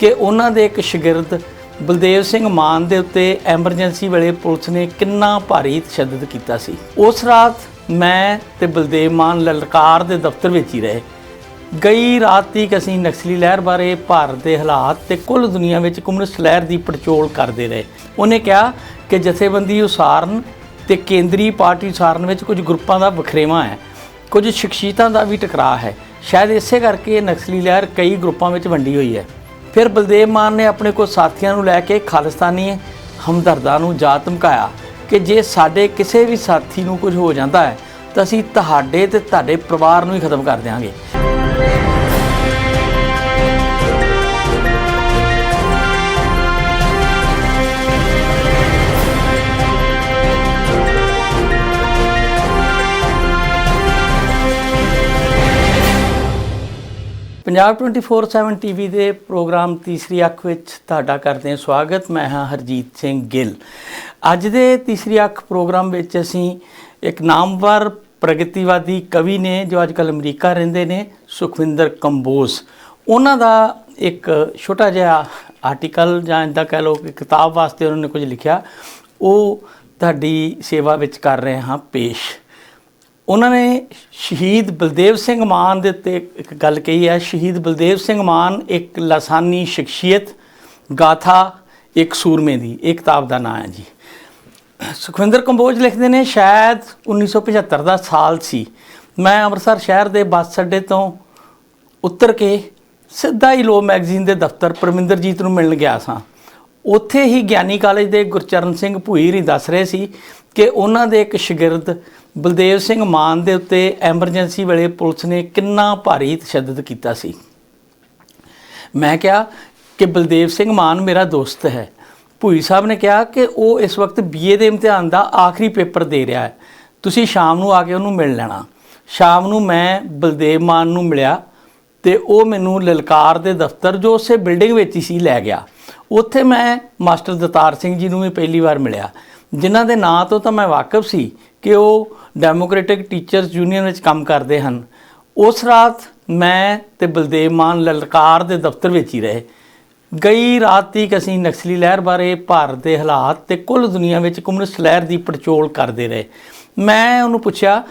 ਕਿ ਉਹਨਾਂ ਦੇ ਇੱਕ ਸ਼ਾਗਿਰਦ ਬਲਦੇਵ ਸਿੰਘ ਮਾਨ ਦੇ ਉੱਤੇ ਐਮਰਜੈਂਸੀ ਵੇਲੇ ਪੁਲਿਸ ਨੇ ਕਿੰਨਾ ਭਾਰੀ ਤਸ਼ੱਦਦ ਕੀਤਾ ਸੀ। ਉਸ ਰਾਤ ਮੈਂ ਤੇ ਬਲਦੇਵ ਮਾਨ ਲਲਕਾਰ ਦੇ ਦਫ਼ਤਰ ਵਿੱਚ ਹੀ ਰਹੇ। ਗਈ ਰਾਤ ਤੀਕ ਅਸੀਂ ਨਕਸਲੀ ਲਹਿਰ ਬਾਰੇ ਭਾਰਤ ਦੇ ਹਾਲਾਤ ਤੇ ਕੁੱਲ ਦੁਨੀਆ ਵਿੱਚ ਕਮਿਊਨਿਸਟ ਲਹਿਰ ਦੀ ਪੜਚੋਲ ਕਰਦੇ ਰਹੇ। ਉਹਨੇ ਕਿਹਾ ਕਿ ਜਥੇਬੰਦੀ ਉਸਾਰਨ ਤੇ ਕੇਂਦਰੀ ਪਾਰਟੀ ਉਸਾਰਨ ਵਿੱਚ ਕੁਝ ਗਰੁੱਪਾਂ ਦਾ ਵਖਰੇਵਾਂ ਹੈ। ਕੁਝ ਸ਼ਖਸੀਅਤਾਂ ਦਾ ਵੀ ਟਕਰਾਅ ਹੈ। ਸ਼ਾਇਦ ਇਸੇ ਕਰਕੇ ਨਕਸਲੀ ਲਹਿਰ ਕਈ ਗਰੁੱਪਾਂ ਵਿੱਚ ਵੰਡੀ ਹੋਈ ਹੈ। ਫਿਰ ਬਲਦੇਵ ਮਾਨ ਨੇ ਆਪਣੇ ਕੁਝ ਸਾਥੀਆਂ ਨੂੰ ਲੈ ਕੇ ਖਾਲਿਸਤਾਨੀ ਹਮਦਰਦਾਂ ਨੂੰ ਜਾ ਧਮਕਾਇਆ ਕਿ ਜੇ ਸਾਡੇ ਕਿਸੇ ਵੀ ਸਾਥੀ ਨੂੰ ਕੁਝ ਹੋ ਜਾਂਦਾ ਹੈ, ਤਾਂ ਅਸੀਂ ਤੁਹਾਡੇ ਤੇ ਤੁਹਾਡੇ ਪਰਿਵਾਰ ਨੂੰ ਹੀ ਖਤਮ ਕਰ ਦਿਆਂਗੇ। ਪੰਜਾਬ 24/7 ਟੀਵੀ ਦੇ ਪ੍ਰੋਗਰਾਮ ਤੀਸਰੀ ਅੱਖ ਵਿੱਚ ਤੁਹਾਡਾ ਕਰਦੇ ਹਾਂ ਸਵਾਗਤ। ਮੈਂ ਹਾਂ ਹਰਜੀਤ ਸਿੰਘ ਗਿੱਲ। ਅੱਜ ਦੇ ਤੀਸਰੀ ਅੱਖ ਪ੍ਰੋਗਰਾਮ ਵਿੱਚ ਅਸੀਂ ਇੱਕ ਨਾਮਵਰ ਪ੍ਰਗਤੀਵਾਦੀ ਕਵੀ ਨੇ, ਜੋ ਅੱਜਕੱਲ ਅਮਰੀਕਾ ਰਹਿੰਦੇ ਨੇ, ਸੁਖਵਿੰਦਰ ਕੰਬੋਸ ਉਹਨਾਂ ਦਾ ਇੱਕ ਛੋਟਾ ਜਿਹਾ ਆਰਟੀਕਲ ਜਾਂ ਇੰਦਾ ਕਹਿ ਲਓ ਕਿ ਕਿਤਾਬ ਵਾਸਤੇ ਉਹਨਾਂ ਨੇ ਕੁਝ ਲਿਖਿਆ। ਉਹ ਤੁਹਾਡੀ ਸੇਵਾ ਵਿੱਚ ਕਰ ਰਹੇ ਹਾਂ ਪੇਸ਼। ਉਹਨਾਂ ਨੇ ਸ਼ਹੀਦ ਬਲਦੇਵ ਸਿੰਘ ਮਾਨ ਦੇ ਉੱਤੇ ਇੱਕ ਗੱਲ ਕਹੀ ਹੈ, ਸ਼ਹੀਦ ਬਲਦੇਵ ਸਿੰਘ ਮਾਨ ਇੱਕ ਲਸਾਨੀ ਸ਼ਖਸੀਅਤ, ਗਾਥਾ, ਇੱਕ ਸੂਰਮੇ ਦੀ ਇਹ ਕਿਤਾਬ ਦਾ ਨਾਮ ਹੈ ਜੀ। ਸੁਖਵਿੰਦਰ ਕੰਬੋਜ ਲਿਖਦੇ ਨੇ, ਸ਼ਾਇਦ 1975 ਦਾ ਸਾਲ ਸੀ। ਮੈਂ ਅੰਮ੍ਰਿਤਸਰ ਸ਼ਹਿਰ ਦੇ ਬੱਸ ਅੱਡੇ ਤੋਂ ਉੱਤਰ ਕੇ ਸਿੱਧਾ ਹੀ ਲੋ ਮੈਗਜ਼ੀਨ ਦੇ ਦਫ਼ਤਰ ਪਰਮਿੰਦਰਜੀਤ ਨੂੰ ਮਿਲਣ ਗਿਆ ਸਾਂ। ਉੱਥੇ ਹੀ ਗਿਆਨੀ ਕਾਲਜ ਦੇ ਗੁਰਚਰਨ ਸਿੰਘ ਭੁਈਰ ਹੀ ਦੱਸ ਰਹੇ ਸੀ ਕਿ ਉਹਨਾਂ ਦੇ ਇੱਕ ਸ਼ਾਗਿਰਦ ਬਲਦੇਵ ਸਿੰਘ ਮਾਨ ਦੇ ਉੱਤੇ ਐਮਰਜੈਂਸੀ ਵੇਲੇ ਪੁਲਿਸ ਨੇ ਕਿੰਨਾ ਭਾਰੀ ਤਸ਼ੱਦਦ ਕੀਤਾ ਸੀ। ਮੈਂ ਕਿਹਾ ਕਿ ਬਲਦੇਵ ਸਿੰਘ ਮਾਨ ਮੇਰਾ ਦੋਸਤ ਹੈ। ਭੂਈ ਸਾਹਿਬ ਨੇ ਕਿਹਾ ਕਿ ਉਹ ਇਸ ਵਕਤ ਬੀਏ ਦੇ ਇਮਤਿਹਾਨ ਦਾ ਆਖਰੀ ਪੇਪਰ ਦੇ ਰਿਹਾ ਹੈ। ਤੁਸੀਂ ਸ਼ਾਮ ਨੂੰ ਆ ਕੇ ਉਹਨੂੰ ਮਿਲ ਲੈਣਾ। ਸ਼ਾਮ ਨੂੰ ਮੈਂ ਬਲਦੇਵ ਮਾਨ ਨੂੰ ਮਿਲਿਆ ਤੇ ਉਹ ਮੈਨੂੰ ਲਲਕਾਰ ਦੇ ਦਫ਼ਤਰ, ਜੋ ਉਸੇ ਬਿਲਡਿੰਗ ਵਿੱਚ ਹੀ ਸੀ, ਲੈ ਗਿਆ। ਉੱਥੇ ਮੈਂ ਮਾਸਟਰ ਦਤਾਰ ਸਿੰਘ ਜੀ ਨੂੰ ਵੀ ਪਹਿਲੀ ਵਾਰ ਮਿਲਿਆ। ਜਿਨ੍ਹਾਂ ਦੇ ਨਾਂ ਤੋਂ ਤਾਂ ਮੈਂ ਵਾਕਿਫ ਸੀ ਕਿ ਉਹ ਡੈਮੋਕ੍ਰੈਟਿਕ ਟੀਚਰਸ ਯੂਨੀਅਨ ਵਿੱਚ ਕੰਮ ਕਰਦੇ ਹਨ। ਉਸ ਰਾਤ ਮੈਂ ਤੇ ਬਲਦੇਵ ਮਾਨ ਲਲਕਾਰ ਦੇ ਦਫ਼ਤਰ ਵਿੱਚ ਹੀ ਰਹੇ। ਗਈ ਰਾਤ ਤੀਕ ਅਸੀਂ ਨਕਸਲੀ ਲਹਿਰ ਬਾਰੇ ਭਾਰਤ ਦੇ ਹਾਲਾਤ ਤੇ ਕੁੱਲ ਦੁਨੀਆ ਵਿੱਚ ਕਮਿਊਨਿਸਟ ਲਹਿਰ ਦੀ ਪੜਚੋਲ ਕਰਦੇ ਰਹੇ। ਮੈਂ ਉਹਨੂੰ ਪੁੱਛਿਆ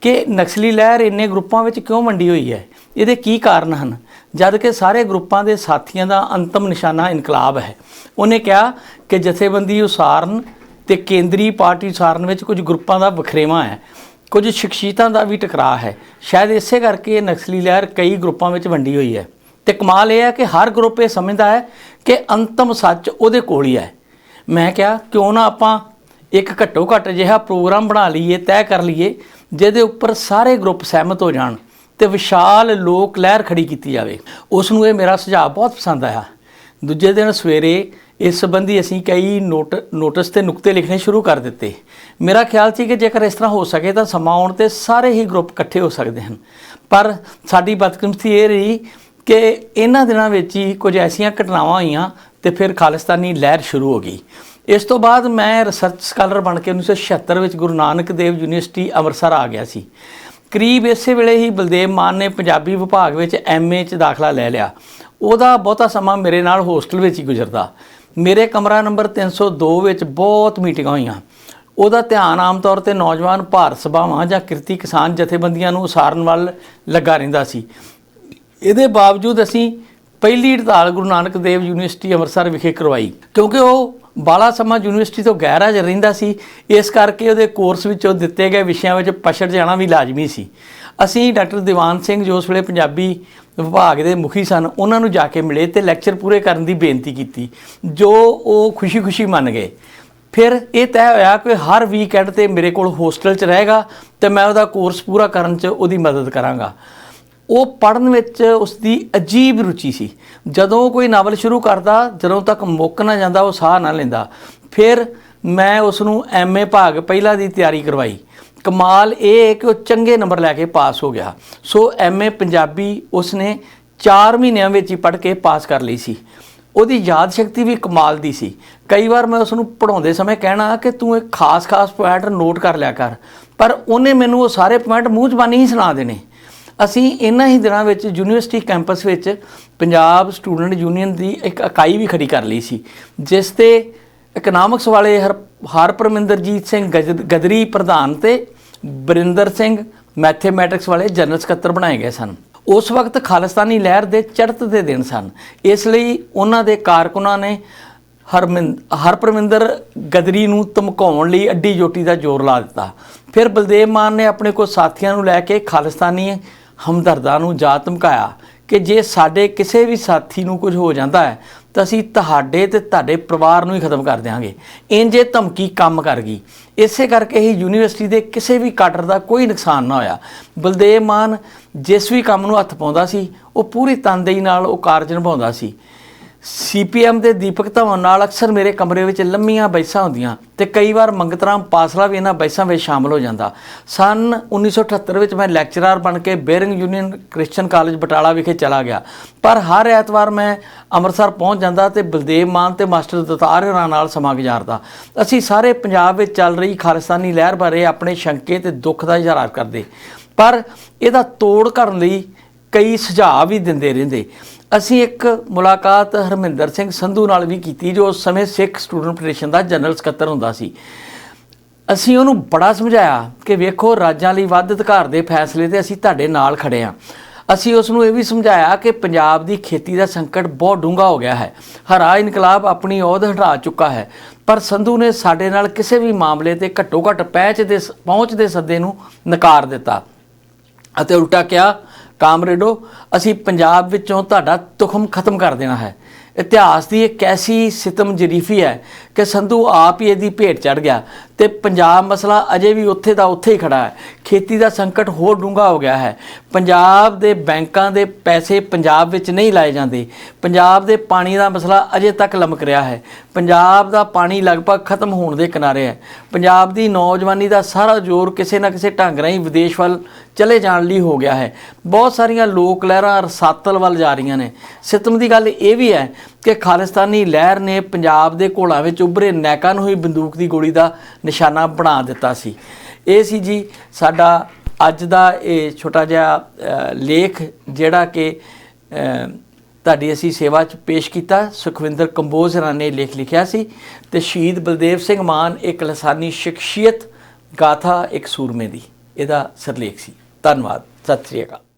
ਕਿ ਨਕਸਲੀ ਲਹਿਰ ਇੰਨੇ ਗਰੁੱਪਾਂ ਵਿੱਚ ਕਿਉਂ ਵੰਡੀ ਹੋਈ ਹੈ? ਇਹਦੇ ਕੀ ਕਾਰਨ ਹਨ? ਜਦ ਕਿ ਸਾਰੇ ਗਰੁੱਪਾਂ ਦੇ ਸਾਥੀਆਂ ਦਾ ਅੰਤਮ ਨਿਸ਼ਾਨਾ ਇਨਕਲਾਬ ਹੈ। ਉਹਨੇ ਕਿਹਾ ਕਿ ਜਥੇਬੰਦੀ ਉਸਾਰਨ ਤੇ ਕੇਂਦਰੀ ਪਾਰਟੀ ਉਸਾਰਨ ਵਿੱਚ ਕੁਝ ਗਰੁੱਪਾਂ ਦਾ ਵਖਰੇਵਾਂ ਹੈ। ਕੁਝ ਸ਼ਖਸੀਅਤਾਂ ਦਾ ਵੀ ਟਕਰਾਅ ਹੈ। ਸ਼ਾਇਦ ਇਸੇ ਕਰਕੇ ਇਹ ਨਕਸਲੀ ਲਹਿਰ ਕਈ ਗਰੁੱਪਾਂ ਵਿੱਚ ਵੰਡੀ ਹੋਈ ਹੈ। ਤੇ ਕਮਾਲ ਇਹ ਹੈ ਕਿ ਹਰ ਗਰੁੱਪ ਇਹ ਸਮਝਦਾ ਹੈ ਕਿ ਅੰਤਮ ਸੱਚ ਉਹਦੇ ਕੋਲ ਹੀ ਹੈ। ਮੈਂ ਕਿਹਾ, ਕਿਉਂ ਨਾ ਆਪਾਂ ਇੱਕ ਘੱਟੋ ਘੱਟ ਜਿਹਾ ਪ੍ਰੋਗਰਾਮ ਬਣਾ ਲਈਏ, ਤੈਅ ਕਰ ਲਈਏ, ਜਿਹਦੇ ਉੱਪਰ ਸਾਰੇ ਗਰੁੱਪ ਸਹਿਮਤ ਹੋ ਜਾਣ ਤੇ ਵਿਸ਼ਾਲ ਲੋਕ ਲਹਿਰ ਖੜੀ ਕੀਤੀ ਜਾਵੇ। ਉਸ ਨੂੰ ਇਹ ਮੇਰਾ ਸੁਝਾਅ ਬਹੁਤ ਪਸੰਦ ਆਇਆ। ਦੂਜੇ ਦਿਨ ਸਵੇਰੇ ਇਸ ਸੰਬੰਧੀ ਅਸੀਂ ਕਈ ਨੋਟ, ਨੋਟਿਸ ਤੇ ਨੁਕਤੇ ਲਿਖਣੇ ਸ਼ੁਰੂ ਕਰ ਦਿੱਤੇ। ਮੇਰਾ ਖਿਆਲ ਸੀ ਕਿ ਜੇਕਰ ਇਸ ਤਰ੍ਹਾਂ ਹੋ ਸਕੇ ਤਾਂ ਸਮਾਂ ਆਉਣ ਤੇ ਸਾਰੇ ਹੀ ਗਰੁੱਪ ਇਕੱਠੇ ਹੋ ਸਕਦੇ ਹਨ। ਪਰ ਸਾਡੀ ਬਦਕਿਸਮਤੀ ਇਹ ਰਹੀ ਕਿ ਇਹਨਾਂ ਦਿਨਾਂ ਵਿੱਚ ਹੀ ਕੁਝ ਐਸੀਆਂ ਘਟਨਾਵਾਂ ਹੋਈਆਂ ਤੇ ਫਿਰ ਖਾਲਿਸਤਾਨੀ ਲਹਿਰ ਸ਼ੁਰੂ ਹੋ ਗਈ। ਇਸ ਤੋਂ ਬਾਅਦ ਮੈਂ ਰਿਸਰਚ ਸਕਾਲਰ ਬਣ ਕੇ 1976 ਵਿੱਚ ਗੁਰੂ ਨਾਨਕ ਦੇਵ ਯੂਨੀਵਰਸਿਟੀ ਅੰਮ੍ਰਿਤਸਰ ਆ ਗਿਆ ਸੀ। ਕਰੀਬ ਇਸੇ ਵੇਲੇ ਹੀ ਬਲਦੇਵ ਮਾਨ ਨੇ ਪੰਜਾਬੀ ਵਿਭਾਗ ਵਿੱਚ ਐਮਏ 'ਚ ਦਾਖਲਾ ਲੈ ਲਿਆ। ਉਹਦਾ ਬਹੁਤਾ ਸਮਾਂ ਮੇਰੇ ਨਾਲ ਹੋਸਟਲ ਵਿੱਚ ਹੀ ਗੁਜ਼ਰਦਾ। ਮੇਰੇ ਕਮਰਾ ਨੰਬਰ 302 ਵਿੱਚ ਬਹੁਤ ਮੀਟਿੰਗਾਂ ਹੋਈਆਂ। ਉਹਦਾ ਧਿਆਨ ਆਮ ਤੌਰ ਤੇ ਨੌਜਵਾਨ ਭਾਰਤ ਸਭਾਵਾਂ ਜਾਂ ਕਿਰਤੀ ਕਿਸਾਨ ਜਥੇਬੰਦੀਆਂ ਨੂੰ ਉਸਾਰਨ ਵੱਲ ਲੱਗਾ ਰਹਿੰਦਾ ਸੀ। ਇਹਦੇ ਬਾਵਜੂਦ ਅਸੀਂ ਪਹਿਲੀ ਹੜਤਾਲ ਗੁਰੂ ਨਾਨਕ ਦੇਵ ਯੂਨੀਵਰਸਿਟੀ ਅੰਮ੍ਰਿਤਸਰ ਵਿਖੇ ਕਰਵਾਈ। ਕਿਉਂਕਿ ਉਹ ਬਾਲਾ ਸਮਾਂ ਯੂਨੀਵਰਸਿਟੀ ਤੋਂ ਗੈਰ ਹਾਜ਼ਰ ਰਹਿੰਦਾ ਸੀ। ਇਸ ਕਰਕੇ ਉਹਦੇ ਕੋਰਸ ਵਿੱਚੋਂ ਦਿੱਤੇ ਗਏ ਵਿਸ਼ਿਆਂ ਵਿੱਚ ਪਛੜ ਜਾਣਾ ਵੀ ਲਾਜ਼ਮੀ ਸੀ। ਅਸੀਂ ਡਾਕਟਰ ਦੀਵਾਨ ਸਿੰਘ ਜੋ ਉਸ ਵੇਲੇ ਪੰਜਾਬੀ ਵਿਭਾਗ ਦੇ ਮੁਖੀ ਸਨ, ਉਹਨਾਂ ਨੂੰ ਜਾ ਕੇ ਮਿਲੇ ਤੇ ਲੈਕਚਰ ਪੂਰੇ ਕਰਨ ਦੀ ਬੇਨਤੀ ਕੀਤੀ, ਜੋ ਉਹ ਖੁਸ਼ੀ-ਖੁਸ਼ੀ ਮੰਨ ਗਏ। ਫਿਰ ਇਹ ਤੈਅ ਹੋਇਆ ਕਿ ਹਰ ਵੀਕਐਂਡ ਤੇ ਮੇਰੇ ਕੋਲ ਹੋਸਟਲ 'ਚ ਰਹੇਗਾ ਤੇ ਮੈਂ ਉਹਦਾ ਕੋਰਸ ਪੂਰਾ ਕਰਨ 'ਚ ਉਹਦੀ ਮਦਦ ਕਰਾਂਗਾ। ਉਹ ਪੜਨ ਵਿੱਚ ਉਸ ਦੀ ਅਜੀਬ ਰੁਚੀ ਸੀ। ਜਦੋਂ ਕੋਈ ਨਾਵਲ ਸ਼ੁਰੂ ਕਰਦਾ, ਜਦੋਂ ਤੱਕ ਮੁੱਕ ਨਾ ਜਾਂਦਾ, ਉਹ ਸਾਹ ਨਾ ਲੈਂਦਾ। ਫਿਰ ਮੈਂ ਉਸ ਨੂੰ ਐਮਏ ਭਾਗ ਪਹਿਲਾ ਦੀ ਤਿਆਰੀ ਕਰਵਾਈ। ਕਮਾਲ ਇਹ ਹੈ ਕਿ ਉਹ ਚੰਗੇ ਨੰਬਰ ਲੈ ਕੇ ਪਾਸ ਹੋ ਗਿਆ। ਸੋ ਐਮਏ ਪੰਜਾਬੀ ਉਸਨੇ 4 ਮਹੀਨਿਆਂ ਵਿੱਚ ਹੀ ਪੜ੍ਹ ਕੇ ਪਾਸ ਕਰ ਲਈ ਸੀ। ਉਹਦੀ ਯਾਦ ਸ਼ਕਤੀ ਵੀ ਕਮਾਲ ਦੀ ਸੀ। ਕਈ ਵਾਰ ਮੈਂ ਉਸ ਨੂੰ ਪੜਾਉਂਦੇ ਸਮੇਂ ਕਹਿਣਾ ਕਿ ਤੂੰ ਇੱਕ ਖਾਸ-ਖਾਸ ਪੁਆਇੰਟ ਨੋਟ ਕਰ ਲਿਆ ਕਰ, ਪਰ ਉਹਨੇ ਮੈਨੂੰ ਉਹ ਸਾਰੇ ਪੁਆਇੰਟ ਮੂੰਹ ਜ਼ਬਾਨੀ ਹੀ ਸੁਣਾ ਦੇਣੇ। ਅਸੀਂ ਇਹਨਾਂ ਹੀ ਦਿਨਾਂ ਵਿੱਚ ਯੂਨੀਵਰਸਿਟੀ ਕੈਂਪਸ ਵਿੱਚ ਪੰਜਾਬ ਸਟੂਡੈਂਟ ਯੂਨੀਅਨ ਦੀ ਇੱਕ ਇਕਾਈ ਵੀ ਖੜੀ ਕਰ ਲਈ ਸੀ, ਜਿਸ ਤੇ ਇਕਨੋਮਿਕਸ ਵਾਲੇ ਹਰ ਹਰ ਪਰਮਿੰਦਰਜੀਤ ਸਿੰਘ ਗਜ- ਗਦਰੀ ਪ੍ਰਧਾਨ ਤੇ ਬਰਿੰਦਰ ਸਿੰਘ ਮੈਥਮੈਟਿਕਸ ਵਾਲੇ ਜਨਰਲ ਸਕੱਤਰ ਬਣਾਏ ਗਏ ਸਨ। ਉਸ ਵਕਤ ਖਾਲਿਸਤਾਨੀ ਲਹਿਰ ਦੇ ਚੜ੍ਹਤ ਦੇ ਦਿਨ ਸਨ। ਇਸ ਲਈ ਉਹਨਾਂ ਦੇ ਕਾਰਕੁਨਾਂ ਨੇ ਹਰਮਿੰਦ ਹਰਪ੍ਰਮਿੰਦਰ ਗਦਰੀ ਨੂੰ ਧਮਕਾਉਣ ਲਈ ਅੱਡੀ ਜੋਟੀ ਦਾ ਜ਼ੋਰ ਲਾ ਦਿੱਤਾ। ਫਿਰ ਬਲਦੇਵ ਮਾਨ ਨੇ ਆਪਣੇ ਕੁਝ ਸਾਥੀਆਂ ਨੂੰ ਲੈ ਕੇ ਖਾਲਿਸਤਾਨੀ ਹਮਦਰਦਾਂ ਨੂੰ ਜਾ ਧਮਕਾਇਆ ਕਿ ਜੇ ਸਾਡੇ ਕਿਸੇ ਵੀ ਸਾਥੀ ਨੂੰ ਕੁਝ ਹੋ ਜਾਂਦਾ ਹੈ ਤਾਂ ਅਸੀਂ ਤੁਹਾਡੇ ਤੇ ਤੁਹਾਡੇ ਪਰਿਵਾਰ ਨੂੰ ਹੀ ਖਤਮ ਕਰ ਦਿਆਂਗੇ। ਇੰਜ ਧਮਕੀ ਕੰਮ ਕਰ ਗਈ। ਇਸੇ ਕਰਕੇ ਹੀ ਯੂਨੀਵਰਸਿਟੀ ਦੇ ਕਿਸੇ ਵੀ ਕਾਡਰ ਦਾ ਕੋਈ ਨੁਕਸਾਨ ਨਾ ਹੋਇਆ। ਬਲਦੇਵ ਮਾਨ ਜਿਸ ਵੀ ਕੰਮ ਨੂੰ ਹੱਥ ਪਾਉਂਦਾ ਸੀ, ਉਹ ਪੂਰੀ ਤਨਦੇਹੀ ਨਾਲ ਉਹ ਕਾਰਜ ਨਿਭਾਉਂਦਾ ਸੀ। ਸੀਪੀਐਮ ਦੇ ਦੀਪਕ ਧਵਨ ਨਾਲ ਅਕਸਰ ਮੇਰੇ ਕਮਰੇ ਵਿੱਚ ਲੰਮੀਆਂ ਬੈਸਾਂ ਹੁੰਦੀਆਂ ਤੇ ਕਈ ਵਾਰ ਮੰਗਤਰਾਮ ਪਾਸਲਾ ਵੀ ਇਹਨਾਂ ਬੈਸਾਂ ਵਿੱਚ ਸ਼ਾਮਲ ਹੋ ਜਾਂਦਾ। ਸਨ 1978 ਵਿੱਚ ਮੈਂ ਲੈਕਚਰਰ ਬਣ ਕੇ Baring union Christian college Batala ਵਿਖੇ ਚਲਾ ਗਿਆ। ਪਰ ਹਰ ਐਤਵਾਰ ਮੈਂ ਅੰਮ੍ਰਿਤਸਰ ਪਹੁੰਚ ਜਾਂਦਾ ਤੇ ਬਲਦੇਵ ਮਾਨ ਤੇ ਮਾਸਟਰ ਦਤਾਰ ਹੋਰਾਂ ਨਾਲ ਸਮਾਂ ਗੁਜ਼ਾਰਦਾ। ਅਸੀਂ ਸਾਰੇ ਪੰਜਾਬ ਵਿੱਚ ਚੱਲ ਰਹੀ ਖਾਲਿਸਤਾਨੀ ਲਹਿਰ ਬਾਰੇ ਆਪਣੇ ਸ਼ੰਕੇ ਤੇ ਦੁੱਖ ਦਾ ਇਜ਼ਹਾਰ ਕਰਦੇ। ਪਰ ਇਹਦਾ ਤੋੜ ਕਰਨ ਲਈ ਕਈ ਸੁਝਾਅ ਵੀ ਦਿੰਦੇ ਰਹਿੰਦੇ। ਅਸੀਂ ਇੱਕ ਮੁਲਾਕਾਤ ਹਰਮਿੰਦਰ ਸਿੰਘ ਸੰਧੂ ਨਾਲ ਵੀ ਕੀਤੀ, ਜੋ ਉਸ ਸਮੇਂ ਸਿੱਖ ਸਟੂਡੈਂਟ ਫੈਡਰੇਸ਼ਨ ਦਾ ਜਨਰਲ ਸਕੱਤਰ ਹੁੰਦਾ ਸੀ। ਅਸੀਂ ਉਹਨੂੰ ਬੜਾ ਸਮਝਾਇਆ ਕਿ ਵੇਖੋ, ਰਾਜਾਂ ਲਈ ਵੱਧ ਅਧਿਕਾਰ ਦੇ ਫੈਸਲੇ ਤੇ ਅਸੀਂ ਤੁਹਾਡੇ ਨਾਲ ਖੜੇ ਹਾਂ। ਅਸੀਂ ਉਸ ਨੂੰ ਇਹ ਵੀ ਸਮਝਾਇਆ ਕਿ ਪੰਜਾਬ ਦੀ ਖੇਤੀ ਦਾ ਸੰਕਟ ਬਹੁਤ ਡੂੰਘਾ ਹੋ ਗਿਆ ਹੈ। ਹਰਾ ਇਨਕਲਾਬ ਆਪਣੀ ਅਹੁਦ ਹਟਾ ਚੁੱਕਾ ਹੈ। ਪਰ ਸੰਧੂ ਨੇ ਸਾਡੇ ਨਾਲ ਕਿਸੇ ਵੀ ਮਾਮਲੇ ਤੇ ਘੱਟੋ ਘੱਟ ਪਹੁੰਚ ਦੇ ਪਹੁੰਚ ਦੇ ਸੱਦੇ ਨੂੰ ਨਕਾਰ ਦਿੱਤਾ ਅਤੇ ਉਲਟਾ ਕਿਹਾ ਕਾਮਰੇਡੋ ਅਸੀਂ ਪੰਜਾਬ ਵਿੱਚੋਂ ਤੁਹਾਡਾ ਤੁਖਮ ਖਤਮ ਕਰ ਦੇਣਾ ਹੈ। ਇਤਿਹਾਸ ਦੀ ਇੱਕ ਐਸੀ ਸਿਤਮ ਜਰੀਫੀ ਹੈ ਕਿ ਸੰਧੂ ਆਪ ਹੀ ਇਹਦੀ ਭੇਟ ਚੜ ਗਿਆ ਤੇ ਪੰਜਾਬ ਮਸਲਾ ਅਜੇ ਵੀ ਉੱਥੇ ਦਾ ਉੱਥੇ ਹੀ ਖੜਾ ਹੈ। ਖੇਤੀ ਦਾ ਸੰਕਟ ਹੋਰ ਡੂੰਘਾ ਹੋ ਗਿਆ ਹੈ। ਪੰਜਾਬ ਦੇ ਬੈਂਕਾਂ ਦੇ ਪੈਸੇ ਪੰਜਾਬ ਵਿੱਚ ਨਹੀਂ ਲਾਏ ਜਾਂਦੇ। ਪੰਜਾਬ ਦੇ ਪਾਣੀ ਦਾ ਮਸਲਾ ਅਜੇ ਤੱਕ ਲਮਕ ਰਿਹਾ ਹੈ। ਪੰਜਾਬ ਦਾ ਪਾਣੀ ਲਗਭਗ ਖਤਮ ਹੋਣ ਦੇ ਕਿਨਾਰੇ ਹੈ। ਪੰਜਾਬ ਦੀ ਨੌਜਵਾਨੀ ਦਾ ਸਾਰਾ ਜ਼ੋਰ ਕਿਸੇ ਨਾ ਕਿਸੇ ਢੰਗ ਰਾਹੀਂ ਵਿਦੇਸ਼ ਵੱਲ ਚਲੇ ਜਾਣ ਲਈ ਹੋ ਗਿਆ ਹੈ। ਬਹੁਤ ਸਾਰੀਆਂ ਲੋਕ ਲਹਿਰਾਂ ਰਸਾਤਲ ਵੱਲ ਜਾ ਰਹੀਆਂ ਨੇ। ਸਿਤਮ ਦੀ ਗੱਲ ਇਹ ਵੀ ਹੈ ਕਿ ਖਾਲਿਸਤਾਨੀ ਲਹਿਰ ਨੇ ਪੰਜਾਬ ਦੇ ਘੋਲਾਂ ਵਿੱਚ ਉੱਭਰੇ ਨੈਕਾਂ ਨੂੰ ਹੀ ਬੰਦੂਕ ਦੀ ਗੋਲੀ ਦਾ ਨਿਸ਼ਾਨਾ ਬਣਾ ਦਿੱਤਾ ਸੀ। ਇਹ ਸੀ ਜੀ ਸਾਡਾ ਅੱਜ ਦਾ ਇਹ ਛੋਟਾ ਜਿਹਾ ਲੇਖ ਜਿਹੜਾ ਕਿ ਤੁਹਾਡੀ ਅਸੀਂ ਸੇਵਾ 'ਚ ਪੇਸ਼ ਕੀਤਾ। ਸੁਖਵਿੰਦਰ ਕੰਬੋਜ ਹੋਰਾਂ ਨੇ ਲੇਖ ਲਿਖਿਆ ਸੀ ਤੇ ਸ਼ਹੀਦ ਬਲਦੇਵ ਸਿੰਘ ਮਾਨ ਇੱਕ ਲਸਾਨੀ ਸ਼ਖਸੀਅਤ ਗਾਥਾ ਇੱਕ ਸੂਰਮੇ ਦੀ। ਇਹਦਾ ਸਿਰਲੇਖ ਸੀ। ਧੰਨਵਾਦ। ਸਤਿ ਸ੍ਰੀ ਅਕਾਲ।